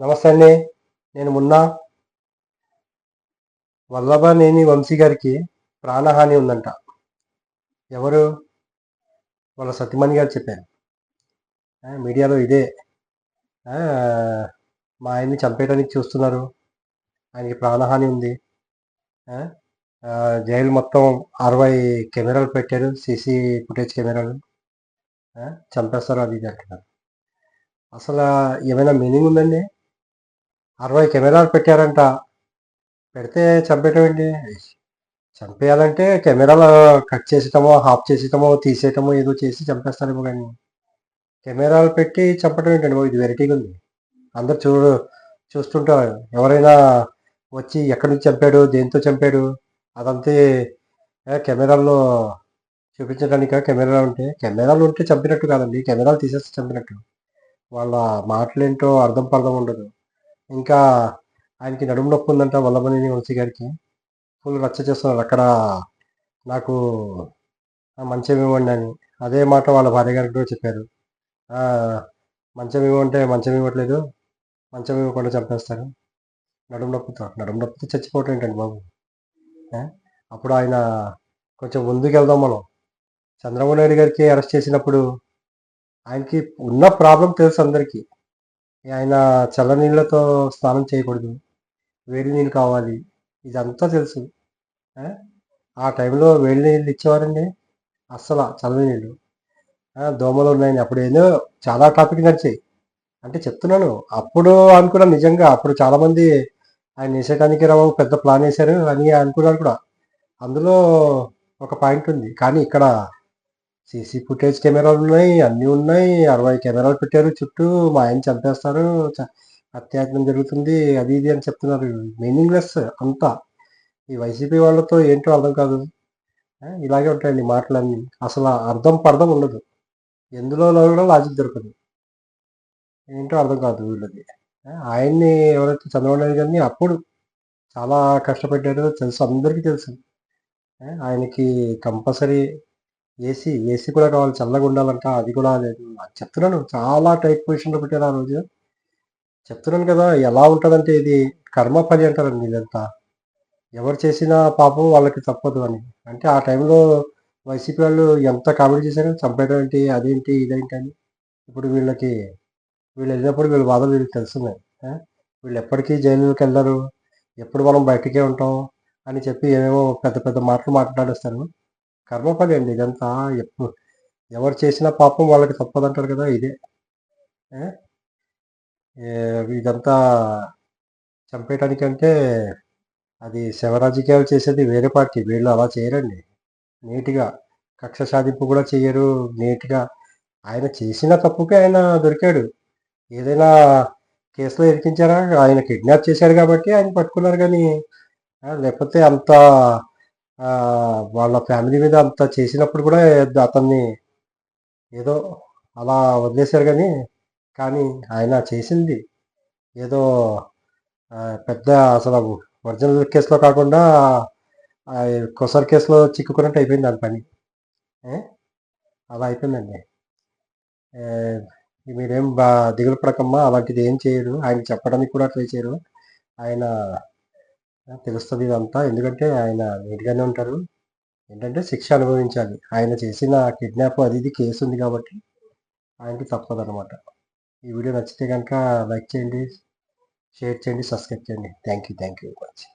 నమస్తే అండి. నేను మున్నా. వల్లభనేని వంశీ గారికి ప్రాణహాని ఉందంట. ఎవరు? వాళ్ళ సత్యమణి గారు చెప్పారు. మీడియాలో ఇదే. మా ఆయన్ని చంపేయడానికి చూస్తున్నారు. ఆయనకి ప్రాణహాని ఉంది. జైలు మొత్తం అరవై కెమెరాలు పెట్టారు. సీసీ ఫుటేజ్ కెమెరాలు. చంపేస్తారు అది ఇది అంటున్నారు. అసలు ఏమైనా మీనింగ్ ఉందండి? అరవై కెమెరాలు పెట్టారంట. పెడితే చంపేటమండి చంపేయాలంటే కెమెరాలు కట్ చేసేటమో హాఫ్ చేసేటమో తీసేయటమో ఏదో చేసి చంపేస్తారేమో కానీ కెమెరాలు పెట్టి చంపటం ఏంటండి ఇది వెరైటీగా ఉంది. అందరు చూ చూస్తుంటారు. ఎవరైనా వచ్చి ఎక్కడి నుంచి చంపాడు దేంతో చంపాడు అదంతే కెమెరాల్లో చూపించడానికి? కెమెరాలు ఉంటే కెమెరాలు ఉంటే చంపినట్టు కాదండి. కెమెరాలు తీసేస్తే చంపినట్టు. వాళ్ళ మాటలేంటో అర్థం పర్థం ఉండదు. ఇంకా ఆయనకి నడుము నొప్పి ఉందంట వల్లభనేని వంశీ గారికి. ఫుల్ రచ్చ చేస్తున్నారు అక్కడ. నాకు మంచం ఇవ్వండి అని. అదే మాట వాళ్ళ భార్య గారికి కూడా చెప్పారు. మంచం ఇవ్వంటే మంచం ఇవ్వట్లేదు. మంచం ఇవ్వకుండా చంపేస్తారు. నడుము నొప్పితో నడుము నొప్పితో చచ్చిపోవటం ఏంటండి బాబు? అప్పుడు ఆయన కొంచెం ముందుకు వెళ్దాం మనం. చంద్రబాబు నాయుడు గారికి అరెస్ట్ చేసినప్పుడు ఆయనకి ఉన్న ప్రాబ్లం తెలుసు అందరికీ. ఆయన చల్లనీళ్ళతో స్నానం చేయకూడదు. వేడి నీళ్ళు కావాలి. ఇదంతా తెలుసు. ఆ? టైంలో వేడి నీళ్ళు ఇచ్చేవారండి. అస్సలు చల్లని నీళ్ళు. దోమలు ఉన్నాయని అప్పుడు ఏదో చాలా టాపిక్ నడిచాయి. అంటే చెప్తున్నాను అప్పుడు అనుకున్నాను నిజంగా. అప్పుడు చాలామంది ఆయన వేసేయడానికి రావు పెద్ద ప్లాన్ వేశారు అని అనుకున్నారు కూడా. అందులో ఒక పాయింట్ ఉంది. కానీ ఇక్కడ సీసీ ఫుటేజ్ కెమెరాలు ఉన్నాయి అన్నీ ఉన్నాయి. అరవై కెమెరాలు పెట్టారు చుట్టూ. మా ఆయన చంపేస్తారు. చ- జరుగుతుంది. అది ఇది అని చెప్తున్నారు. మీనింగ్లెస్ అంతా. ఈ వైసీపీ వాళ్ళతో ఏంటో అర్థం కాదు. ఇలాగే ఉంటాయండి మాటలన్నీ. అసలు అర్థం పర్థం ఉండదు. ఎందులో కూడా లాజిక్ దొరకదు. ఏంటో అర్థం కాదు వీళ్ళది. ఆయన్ని ఎవరైతే చంద్రబాబు నాయుడు గారిని అప్పుడు చాలా కష్టపెట్టారో తెలుసు. అందరికీ తెలుసు. ఆయనకి కంపల్సరీ ఏసీ ఏసీ కూడా కావాలి చల్లగా ఉండాలంట అది కూడా లేదు చెప్తున్నాను చాలా టైట్ పొజిషన్లో పెట్టాను ఆ రోజు. చెప్తున్నాను కదా ఎలా ఉంటుందంటే ఇది కర్మ పని అంటారండి ఇదంతా ఎవరు చేసినా పాపం వాళ్ళకి తప్పదు అని. అంటే ఆ టైంలో వైసీపీ వాళ్ళు ఎంత కామెడీ చేశారో చంపేయడం ఏంటి అదేంటి ఇదేంటి అని. ఇప్పుడు వీళ్ళకి వీళ్ళు వెళ్ళినప్పుడు వీళ్ళ బాధలు వీళ్ళకి తెలుస్తున్నాయి. వీళ్ళు ఎప్పటికీ జైలుకి వెళ్ళరు ఎప్పుడు మనం బయటికే ఉంటాం అని చెప్పి ఏమేమో పెద్ద పెద్ద మాటలు మాట్లాడేస్తారు. కర్మపని అండి ఇదంతా ఎప్పుడు ఎవరు చేసిన పాపం వాళ్ళకి తప్పదంటారు కదా ఇదే. ఇదంతా చంపేయటానికంటే అది శవరాజకీయాలు చేసేది వేరే పార్టీ వీళ్ళు అలా చేయరండి. నీట్గా కక్ష సాధింపు కూడా చేయరు నీట్గా. ఆయన చేసిన తప్పుకే ఆయన దొరికాడు. ఏదైనా కేసులో ఇరికించారా? ఆయన కిడ్నాప్ చేశారు కాబట్టి ఆయన పట్టుకున్నారు కానీ లేకపోతే అంత వాళ్ళ ఫ్యామిలీ మీద అంత చేసినప్పుడు కూడా అతన్ని ఏదో అలా వదిలేశారు కానీ కానీ ఆయన చేసింది. ఏదో పెద్ద అసలు ఒరిజినల్ కేసులో కాకుండా కొసర్ కేసులో చిక్కుకున్నట్టు అయిపోయింది దాని పని. అలా అయిపోయిందండి. మీరేం బా దిగులు పడకమ్మా అలాంటిది ఏం చేయరు ఆయన చెప్పడానికి కూడా ట్రై చేయరు. ఆయన తెలుస్తుంది ఇదంతా. ఎందుకంటే ఆయన నీట్గానే ఉంటారు. ఏంటంటే శిక్ష అనుభవించాలి. ఆయన చేసిన కిడ్నాప్ అది ఇది కేసు ఉంది కాబట్టి ఆయనకి తప్పదన్నమాట. ఈ వీడియో నచ్చితే కనుక లైక్ చేయండి షేర్ చేయండి సబ్స్క్రైబ్ చేయండి. Thank you thank you very much.